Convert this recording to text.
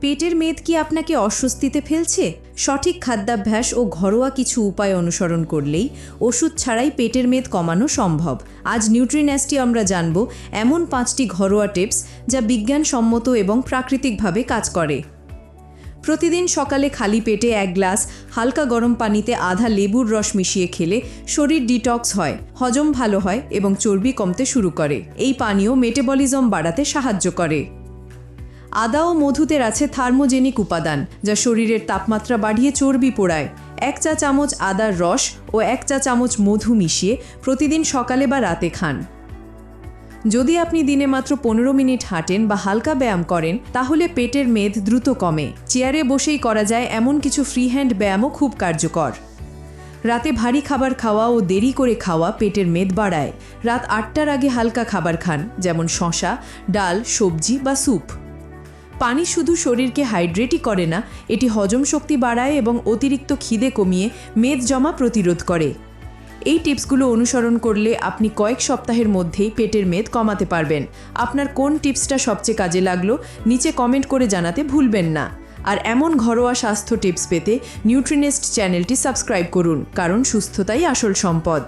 পেটের মেদ কি আপনাকে অস্বস্তিতে ফেলছে? সঠিক খাদ্যাভ্যাস ও ঘরোয়া কিছু উপায় অনুসরণ করলেই ওষুধ ছাড়াই পেটের মেদ কমানো সম্ভব। আজ নিউট্রিন্যাস্টি আমরা জানব এমন পাঁচটি ঘরোয়া টিপস যা বিজ্ঞানসম্মত এবং প্রাকৃতিকভাবে কাজ করে। প্রতিদিন সকালে খালি পেটে এক গ্লাস হালকা গরম পানিতে আধা লেবুর রস মিশিয়ে খেলে শরীর ডিটক্স হয়, হজম ভালো হয় এবং চর্বি কমতে শুরু করে। এই পানীয় মেটাবলিজম বাড়াতে সাহায্য করে। আদা ও মধুতে আছে থার্মোজেনিক উপাদান, যা শরীরের তাপমাত্রা বাড়িয়ে চর্বি পোড়ায়। এক চা চামচ আদার রস ও এক চা চামচ মধু মিশিয়ে প্রতিদিন সকালে বা রাতে খান। যদি আপনি দিনে মাত্র পনেরো মিনিট হাঁটেন বা হালকা ব্যায়াম করেন, তাহলে পেটের মেদ দ্রুত কমে। চেয়ারে বসেই করা যায় এমন কিছু ফ্রি হ্যান্ড ব্যায়ামও খুব কার্যকর। রাতে ভারী খাবার খাওয়া ও দেরি করে খাওয়া পেটের মেদ বাড়ায়। রাত আটটার আগে হালকা খাবার খান, যেমন শশা ডাল, সবজি বা স্যুপ। পানি শুধু শরীরকে হাইড্রেটই করে না, এটি হজম শক্তি বাড়ায় এবং অতিরিক্ত খিদে কমিয়ে মেদ জমা প্রতিরোধ করে। এই টিপসগুলো অনুসরণ করলে আপনি কয়েক সপ্তাহের মধ্যেই পেটের মেদ কমাতে পারবেন। আপনার কোন টিপসটা সবচেয়ে কাজে লাগল, নিচে কমেন্ট করে জানাতে ভুলবেন না। আর এমন ঘরোয়া স্বাস্থ্য টিপস পেতে নিউট্রিনেস্ট চ্যানেলটি সাবস্ক্রাইব করুন, কারণ সুস্থতাই আসল সম্পদ।